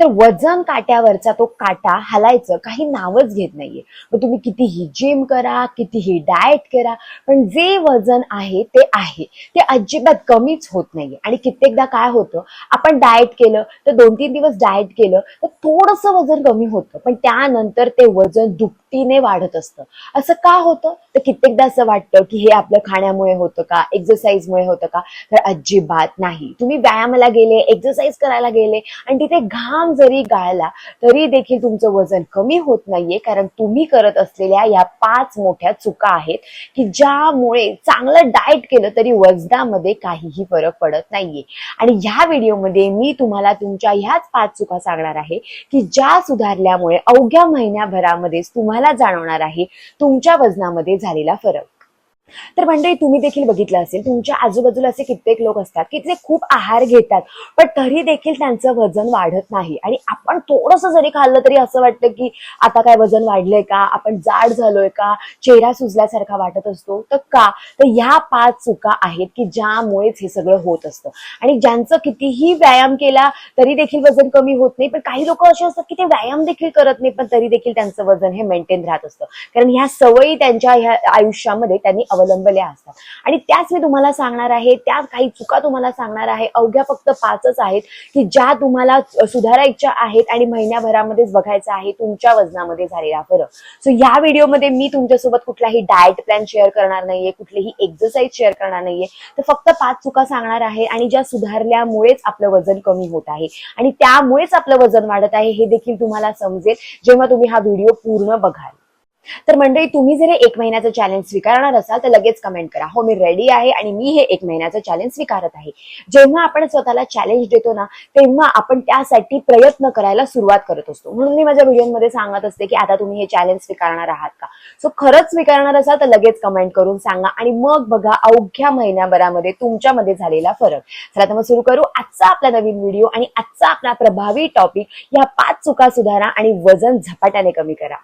तर वजन काट्यावरचा तो काटा हलायचं काही नावच घेत नाहीये. मग तुम्ही कितीही जिम करा कितीही डाएट करा पण जे वजन आहे ते आहे. ते अजिबात कमीच होत नाहीये. आणि कित्येकदा काय होतं आपण डाएट केलं तर दोन तीन दिवस डाएट केलं तर थोडस वजन कमी होतं. पण त्यानंतर ते वजन दुपटीने वाढत असतं. असं का होतं? तर कित्येकदा असं वाटतं की हे आपलं खाण्यामुळे होतं का? एक्झरसाईजमुळे होतं का? तर अजिबात नाही. तुम्ही व्यायामाला गेले एक्झरसाईज करायला गेले आणि तिथे घाम जरी गाळला तरी देखील तुमचं वजन कमी होत नाहीये कारण तुम्ही करत असलेल्या या पाच मोठ्या चुका आहेत की ज्यामुळे चांगलं डाएट केलं तरी वजनामध्ये काहीही फरक पडत नाहीये. आणि ह्या व्हिडिओमध्ये मी तुम्हाला तुमच्या ह्याच पाच चुका सांगणार आहे की ज्या सुधारल्यामुळे अवघ्या महिन्याभरामध्येच तुम्हाला जाणवणार आहे. तुमच्या वजनामध्ये झालेला फरक. तर मंडळी तुम्ही देखील बघितलं असेल तुमच्या आजूबाजूला असे कित्येक लोक असतात की ते खूप आहार घेतात पण तरी देखील त्यांचं वजन वाढत नाही. आणि आपण थोडस जरी खाल्लं तरी असं वाटतं की आता काय वजन वाढलंय का? आपण जाड झालोय का? चेहरा सुजल्यासारखा वाटत असतो. तर का? तर ह्या पाच चुका आहेत की ज्यामुळेच हे सगळं होत असतं. आणि ज्यांचं कितीही व्यायाम केला तरी देखील वजन कमी होत नाही. पण काही लोक असे असतात की ते व्यायाम देखील करत नाही पण तरी देखील त्यांचं वजन हे मेंटेन राहत असतं. कारण ह्या सवयी त्यांच्या ह्या आयुष्यामध्ये त्यांनी अवलंबल्या असतात. आणि त्याच मी तुम्हाला सांगणार आहे त्या काही चुका तुम्हाला सांगणार आहे अवघ्या फक्त पाचच आहेत की ज्या तुम्हाला सुधारायच्या आहेत आणि महिन्याभरामध्येच बघायचं आहे तुमच्या वजनामध्ये झालेला फरक. सो या व्हिडिओमध्ये मी तुमच्यासोबत कुठलाही डाएट प्लॅन शेअर करणार नाहीये कुठलीही एक्सरसाइज शेअर करणार नाहीये. तर फक्त पाच चुका सांगणार आहे आणि ज्या सुधारल्यामुळेच आपलं वजन कमी होत आहे. आणि त्यामुळेच आपलं वजन वाढत आहे हे देखील तुम्हाला समजेल जेव्हा तुम्ही हा व्हिडिओ पूर्ण बघाल. तर मंडळी तुम्ही जर हे एक महिन्याचं चॅलेंज स्वीकारणार असाल तर लगेच कमेंट करा. हो मी रेडी आहे आणि मी हे एक महिन्याचं चॅलेंज स्वीकारत आहे. जेव्हा आपण स्वतःला चॅलेंज देतो ना तेव्हा आपण त्यासाठी प्रयत्न करायला सुरुवात करत असतो. म्हणून मी माझ्या व्हिडिओमध्ये सांगत असते की आता तुम्ही हे चॅलेंज स्वीकारणार आहात का? सो खरंच स्वीकारणार असाल तर लगेच कमेंट करून सांगा आणि मग बघा अवघ्या महिन्याभरामध्ये तुमच्यामध्ये झालेला फरक. चला तर मग सुरू करू. आजचा आपला नवीन व्हिडिओ आणि आजचा आपला प्रभावी टॉपिक या पाच चुका सुधारा आणि वजन झपाट्याने कमी करा.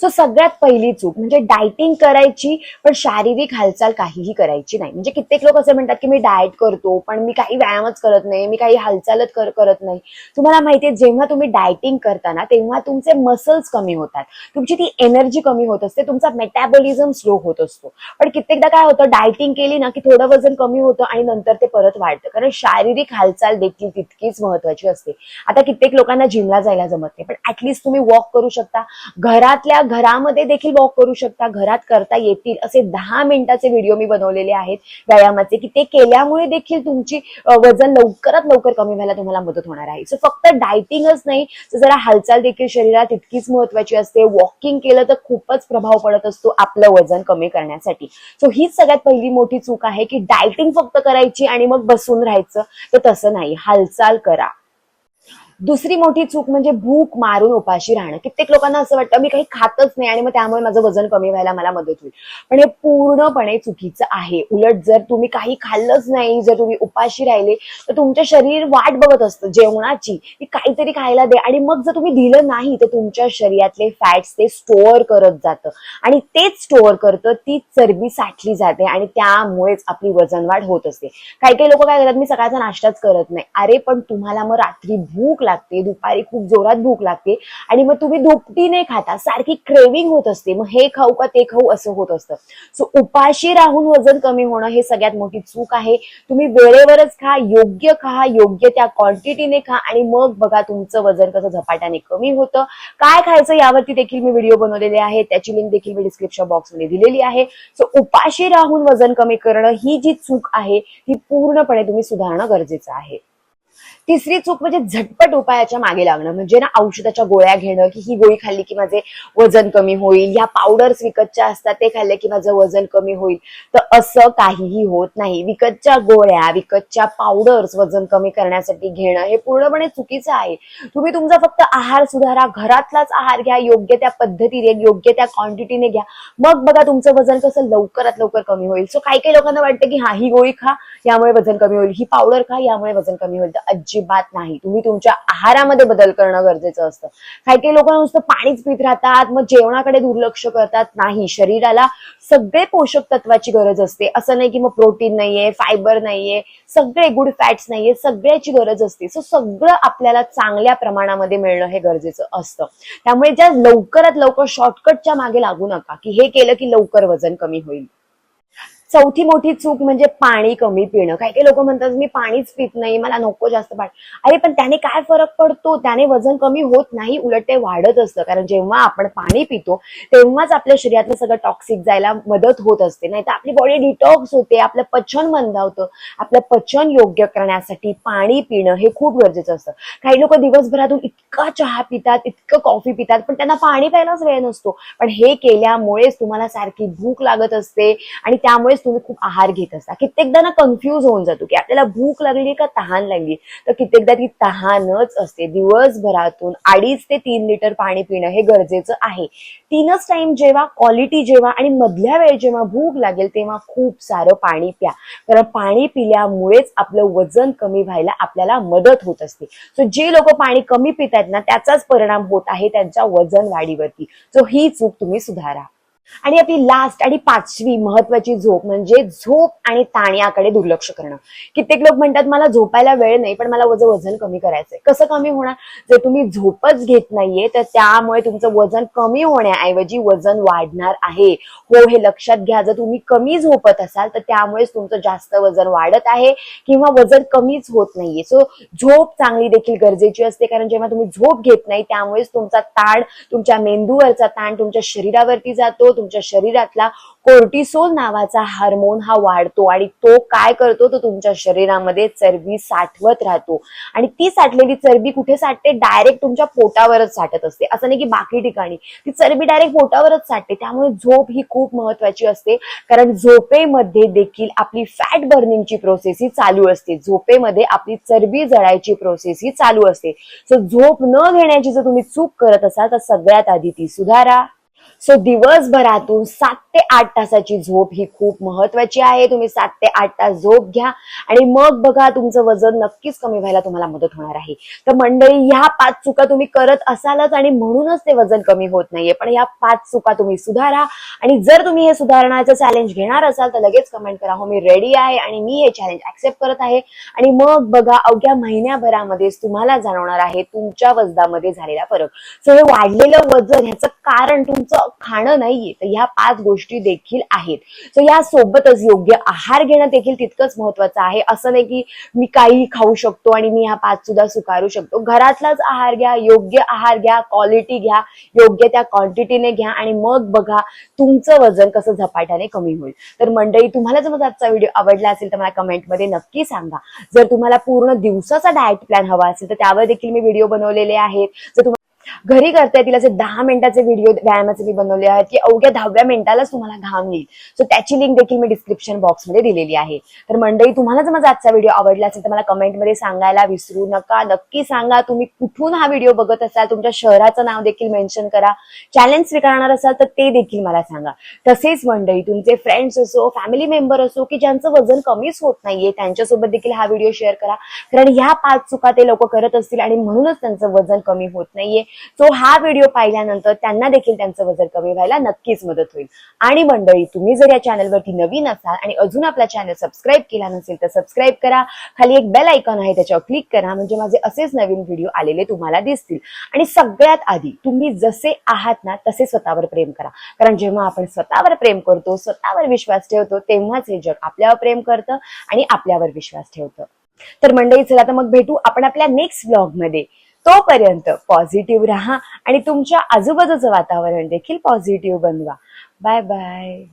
सो सगळ्यात पहिली चूक म्हणजे डायटिंग करायची पण शारीरिक हालचाल काहीही करायची नाही. म्हणजे कित्येक लोक असे म्हणतात की मी डाएट करतो पण मी काही व्यायामच करत नाही मी काही हालचालच कर, करत नाही. तुम्हाला माहितीये जेव्हा तुम्ही डायटिंग करताना तेव्हा तुमचे मसल्स कमी होतात. तुमची ती एनर्जी कमी होत असते तुमचा मेटॅबॉलिझम स्लो होत असतो. पण कित्येकदा काय होतं डायटिंग केली ना की थोडं वजन कमी होतं आणि नंतर ते परत वाढतं. कारण शारीरिक हालचाल देखील तितकीच महत्वाची असते. आता कित्येक लोकांना जिमला जायला जमत नाही पण ऍटलिस्ट तुम्ही वॉक करू शकता. घरातल्या घरामध्ये देखील वॉक करू शकता घरात करता येतील असे दहा मिनिटाचे व्हिडिओ मी बनवलेले आहेत व्यायामाचे की ते केल्यामुळे देखील तुमची वजन लवकरात लवकर कमी व्हायला तुम्हाला मदत होणार आहे. सो फक्त डायटिंगच नाही तर जरा हालचाल देखील शरीरात तितकीच महत्वाची असते. वॉकिंग केलं तर खूपच प्रभाव पडत असतो आपलं वजन कमी करण्यासाठी. सो हीच सगळ्यात पहिली मोठी चूक आहे की डायटिंग फक्त करायची आणि मग बसून राहायचं. तर तसं नाही. हालचाल करा. दुसरी मोठी चूक म्हणजे भूक मारून उपाशी राहणं. कित्येक लोकांना असं वाटतं मी काही खातच नाही आणि मग त्यामुळे माझं वजन कमी व्हायला मला मदत होईल. पण हे पूर्णपणे चुकीचं आहे. उलट जर तुम्ही काही खाल्लंच नाही जर तुम्ही उपाशी राहिले तर तुमचं शरीर वाट बघत असतं जेवणाची. की काहीतरी खायला दे. आणि मग जर तुम्ही दिलं नाही तर तुमच्या शरीरातले फॅट्स ते स्टोअर करत जातं. आणि तेच स्टोअर करतं ती चरबी साठली जाते आणि त्यामुळेच आपली वजन वाढ होत असते. काही काही लोक काय करतात मी सकाळचा नाश्ताच करत नाही. अरे पण तुम्हाला मग रात्री भूक लागते दुपारी खूप जोरात भूक लागते आणि मग तुम्ही दुपटीने खाता सारखी क्रेविंग होत असते. मग हे खाऊ का ते खाऊ असं होत असतं. सो उपाशी राहून वजन कमी होणं हे सगळ्यात मोठी चूक आहे. तुम्ही वेळेवरच खा योग्य खा योग्य त्या क्वांटिटीने खा आणि मग बघा तुमचं वजन कसं झपाट्याने कमी होतं. काय खायचं यावरती देखील मी व्हिडिओ बनवलेले आहे. त्याची लिंक देखील मी डिस्क्रिप्शन बॉक्समध्ये दिलेली आहे. सो उपाशी राहून वजन कमी करणं ही जी चूक आहे ती पूर्णपणे तुम्ही सुधारणं गरजेचं आहे. तिसरी चूक म्हणजे झटपट उपायाच्या मागे लागणं म्हणजे ना औषधाच्या गोळ्या घेणं की ही गोळी खाल्ली की माझे वजन कमी होईल ह्या पावडर्स विकतच्या असतात ते खाल्ले की माझं वजन कमी होईल. तर असं काहीही होत नाही. विकतच्या गोळ्या विकतच्या पावडर्स वजन कमी करण्यासाठी घेणं हे पूर्णपणे चुकीचं आहे. तुम्ही तुमचा फक्त आहार सुधारा घरातलाच आहार घ्या योग्य त्या पद्धतीने योग्य त्या क्वांटिटीने घ्या. मग बघा तुमचं वजन कसं लवकरात लवकर कमी होईल. सो काही काही लोकांना वाटतं की हा ही गोळी खा यामुळे वजन कमी होईल. ही पावडर खा यामुळे वजन कमी होईल. तर अजिबात नाही. तुम्ही तुमच्या आहारामध्ये बदल करणं गरजेचं असतं. काही काही लोक नुसतं पाणीच पित राहतात मग जेवणाकडे दुर्लक्ष करतात. नाही शरीराला सगळे पोषक तत्वाची गरज असते. असं नाही की मग प्रोटीन नाहीये फायबर नाहीये सगळे गुड फॅट्स नाहीये सगळ्याची गरज असते. सो सगळं आपल्याला चांगल्या प्रमाणामध्ये मिळणं हे गरजेचं असतं. त्यामुळे ज्या लवकरात लवकर शॉर्टकटच्या मागे लागू नका की हे केलं की लवकर वजन कमी होईल. चौथी मोठी चूक म्हणजे पाणी कमी पिणं. काही काही लोक म्हणतात मी पाणीच पित नाही मला नको जास्त पाणी. अरे पण त्याने काय फरक पडतो? त्याने वजन कमी होत नाही उलट ते वाढत असतं. कारण जेव्हा आपण पाणी पितो तेव्हाच आपल्या शरीरातलं सगळं टॉक्सिक जायला मदत होत असते. नाही तर आपली बॉडी डिटॉक्स होते आपलं पचन मंदावतं. आपलं पचन योग्य करण्यासाठी पाणी पिणं हे खूप गरजेचं असतं. काही लोक दिवसभरातून इतका चहा पितात इतकं कॉफी पितात पण त्यांना पाणी प्यायलाच वेळ नसतो. पण हे केल्यामुळेच तुम्हाला सारखी भूक लागत असते आणि त्यामुळेच तुम्ही खूप आहार घेत असता. कित्येकदा ना कन्फ्यूज होऊन जातो की आपल्याला भूक लागली का तहान लागली. तर कित्येकदा ती तहानच असते. दिवसभरातून अडीच ते तीन लिटर पाणी पिणं हे गरजेचं आहे. तीनच टाइम जेव्हा क्वालिटी जेव्हा आणि मधल्या वेळ जेव्हा भूक लागेल तेव्हा खूप सारं पाणी प्या. कारण पाणी पिल्यामुळेच आपलं वजन कमी व्हायला आपल्याला मदत होत असते. सो जे लोक पाणी कमी पित आहेत ना त्याचाच परिणाम होत आहे त्यांच्या वजन वाढीवरती. सो ही चूक तुम्ही सुधारा. आणि आपली लास्ट आणि पाचवी महत्वाची झोप म्हणजे झोप आणि ताण याकडे दुर्लक्ष करणं. कित्येक लोक म्हणतात मला झोपायला वेळ नाही पण मला माझं वजन कमी करायचंय. कसं कमी होणार? जर तुम्ही झोपच घेत नाहीये तर त्यामुळे तुमचं वजन कमी होण्याऐवजी वजन वाढणार आहे. हो हे लक्षात घ्या. जर तुम्ही कमी झोपत असाल तर त्यामुळेच तुमचं जास्त वजन वाढत आहे किंवा वजन कमीच होत नाहीये. सो झोप चांगली देखील गरजेची असते कारण जेव्हा तुम्ही झोप घेत नाही त्यामुळेच तुमचा ताण तुमच्या मेंदूवरचा ताण तुमच्या शरीरावरती जातो. तुमच्या शरीरातला कोर्टिसोल नावाचा हार्मोन हा वाढतो आणि तो काय करतो? तो तुमच्या शरीरामध्ये चरबी साठवत राहतो. आणि ती साठलेली चरबी कुठे साठते? डायरेक्ट तुमच्या पोटावरच साठत असते. असं नाही की बाकी ठिकाणी. ती चरबी डायरेक्ट पोटावरच साठते. त्यामुळे झोप ही खूप महत्वाची असते. कारण झोपेमध्ये देखील आपली फॅट बर्निंगची प्रोसेस ही चालू असते. झोपेमध्ये आपली चरबी जळायची प्रोसेस ही चालू असते. सो झोप न घेण्याची जर तुम्ही चूक करत असाल तर सगळ्यात आधी ती सुधारा. सो दिवसभरातून सात ते आठ तासाची झोप ही खूप महत्वाची आहे. तुम्ही सात ते आठ तास झोप घ्या. आणि मग बघा तुमचं वजन नक्कीच कमी व्हायला तुम्हाला मदत होणार आहे. तर मंडळी ह्या पाच चुका तुम्ही करत असालच आणि म्हणूनच ते वजन कमी होत नाहीये. पण ह्या पाच चुका तुम्ही सुधारा. आणि जर तुम्ही हे सुधारण्याचं चॅलेंज घेणार असाल तर लगेच कमेंट करा. हो मी रेडी आहे आणि मी हे चॅलेंज ऍक्सेप्ट करत आहे. आणि मग बघा अवघ्या महिन्याभरामध्येच तुम्हाला जाणवणार आहे तुमच्या वजनामध्ये झालेला फरक. सो हे वाढलेलं वजन ह्याचं कारण तुमचं खाणं नाहीये तर ह्या पाच गोष्टी देखील आहेत. सो या सोबतच योग्य आहार घेणं देखील तितकंच महत्वाचं आहे. असं नाही की मी काही खाऊ शकतो आणि मी ह्या पाच सुद्धा स्वीकारू शकतो. घरातलाच आहार घ्या योग्य आहार घ्या क्वालिटी घ्या योग्य त्या क्वांटिटीने घ्या आणि मग बघा तुमचं वजन कसं झपाट्याने कमी होईल. तर मंडळी तुम्हाला जर माझा आजचा व्हिडिओ आवडला असेल तर मला कमेंटमध्ये नक्की सांगा. जर तुम्हाला पूर्ण दिवसाचा डाएट प्लॅन हवा असेल तर त्यावर देखील मी व्हिडिओ बनवलेले आहेत. जर तुम्हाला घरी करता येतील असे दहा मिनिटाचे व्हिडिओ व्यायामाचे मी बनवले आहेत की अवघ्या दहाव्या मिनिटालाच तुम्हाला घाम येईल. सो त्याची लिंक देखील मी डिस्क्रिप्शन बॉक्समध्ये दिलेली आहे. तर मंडळी तुम्हाला जर माझा आजचा व्हिडिओ आवडला असेल तर मला कमेंटमध्ये सांगायला विसरू नका. नक्की सांगा तुम्ही कुठून हा व्हिडिओ बघत असाल? तुमच्या शहराचं नाव देखील मेन्शन करा. चॅलेंज स्वीकारणार असाल तर ते देखील मला सांगा. तसेच मंडळी तुमचे फ्रेंड्स असो फॅमिली मेंबर असो की ज्यांचं वजन कमीच होत नाहीये त्यांच्यासोबत देखील हा व्हिडिओ शेअर करा. कारण ह्या पाच चुका ते लोक करत असतील आणि म्हणूनच त्यांचं वजन कमी होत नाहीये. सो हा व्हिडिओ पाहिल्यानंतर त्यांना देखील त्यांचं वजन कमी व्हायला नक्कीच मदत होईल. आणि मंडळी तुम्ही जर या चॅनलवरती नवीन असाल आणि अजून आपला चॅनल सबस्क्राईब केला नसेल तर सबस्क्राईब करा. खाली एक बेल आयकॉन आहे त्याच्यावर क्लिक करा. म्हणजे माझे असेच नवीन व्हिडिओ आलेले तुम्हाला दिसतील. आणि सगळ्यात आधी तुम्ही जसे आहात ना तसे स्वतःवर प्रेम करा. कारण जेव्हा आपण स्वतःवर प्रेम करतो स्वतःवर विश्वास ठेवतो तेव्हाच हे जग आपल्यावर प्रेम करतं आणि आपल्यावर विश्वास ठेवतं. तर मंडळी चला तर मग भेटू आपण आपल्या नेक्स्ट ब्लॉगमध्ये. तोपर्यंत पॉझिटिव्ह राहा आणि तुमच्या आजूबाजूचं वातावरण देखील पॉझिटिव्ह बनवा. Bye bye.